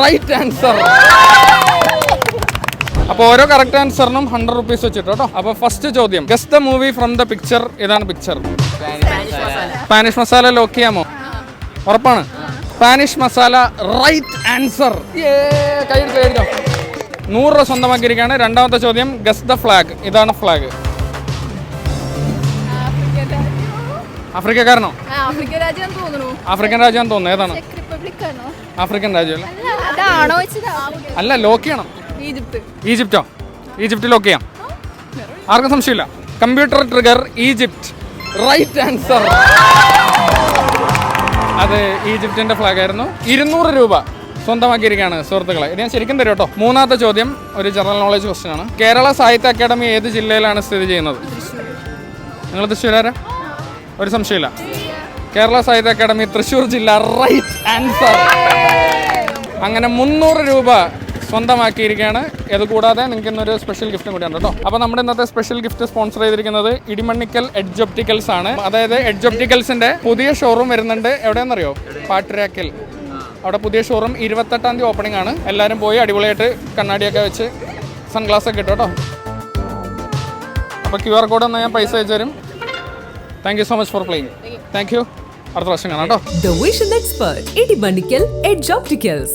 Right answer അപ്പോൾ ഓരോ correct ആൻസറിനും hundred rupees വെച്ചിട്ട് കേട്ടോ. അപ്പോൾ ഫസ്റ്റ് ചോദ്യം. Guess the movie from the picture ഇതാണ് പിക്ചർ സ്പാനിഷ് മസാല ലോക്ക് ചെയ്യാമോ? ഉറപ്പാണ്. സ്പാനിഷ് മസാല റൈറ്റ് ആൻസർ നൂറ് രൂപ സ്വന്തമാക്കിയിരിക്കുകയാണ്. രണ്ടാമത്തെ ചോദ്യം ഗസ് ദ ഫ്ലാഗ് ഇതാണ് ഫ്ലാഗ് ആഫ്രിക്കക്കാരനോ? ആഫ്രിക്കൻ രാജ്യം തോന്നുന്നു. ഏതാണ്? ആഫ്രിക്കൻ രാജ്യം അല്ലേ അതാണോ അല്ല ലോക്ക് ചെയ്യണം. ഈജിപ്ത്. ഈജിപ്റ്റോ? ഈജിപ്റ്റ് ലോക്ക് ചെയ്യാം. ആർക്കും സംശയമില്ല. Computer trigger Egypt. Right answer അത് ഈജിപ്തിന്റെ ഫ്ലാഗ് ആയിരുന്നു. ഇരുന്നൂറ് രൂപ സ്വന്തമാക്കിയിരിക്കുകയാണ് സുഹൃത്തുക്കളെ. ഇത് ഞാൻ ശരിക്കും തരും കേട്ടോ മൂന്നാമത്തെ ചോദ്യം ഒരു ജനറൽ നോളജ് ക്വസ്റ്റ്യൻ ആണ്. കേരള സാഹിത്യ അക്കാദമി ഏത് ജില്ലയിലാണ് സ്ഥിതി ചെയ്യുന്നത്? നിങ്ങൾ തൃശ്ശൂരാരാ? ഒരു സംശയമില്ല. കേരള സാഹിത്യ അക്കാദമി തൃശൂർ ജില്ല റൈറ്റ് ആൻസർ അങ്ങനെ മുന്നൂറ് രൂപ സ്വന്തമാക്കിയിരിക്കുകയാണ്. ഇത് കൂടാതെ നിങ്ങൾക്ക് ഇന്നൊരു സ്പെഷ്യൽ ഗിഫ്റ്റും കൂടിയാണ് കേട്ടോ. അപ്പോൾ നമ്മുടെ ഇന്നത്തെ സ്പെഷ്യൽ ഗിഫ്റ്റ് സ്പോൺസർ ചെയ്തിരിക്കുന്നത് ഇടിമണ്ണിക്കൽ എഡ്ജ് ഒപ്റ്റിക്കൽസ് ആണ്. അതായത് എഡ്ജ് ഒപ്റ്റിക്കൽസിന്റെ പുതിയ ഷോറൂം വരുന്നുണ്ട്. എവിടെയെന്നറിയോ പാട്ടിരാക്കൽ അവിടെ പുതിയ ഷോറൂം ഇരുപത്തെട്ടാം തീയതി ഓപ്പണിംഗ് ആണ്. എല്ലാവരും പോയി അടിപൊളിയായിട്ട് കണ്ണാടിയൊക്കെ വെച്ച് സൺഗ്ലാസ് ഒക്കെ ഇട്ടു കേട്ടോ. അപ്പോൾ ക്യു ആർ കോഡ് എന്നാൽ ഞാൻ പൈസ അയച്ചു തരും. Thank you so much for playing thank you അടുത്ത പ്രാവശ്യം കാണാം കേട്ടോ Idibandikal, Edge Opticals.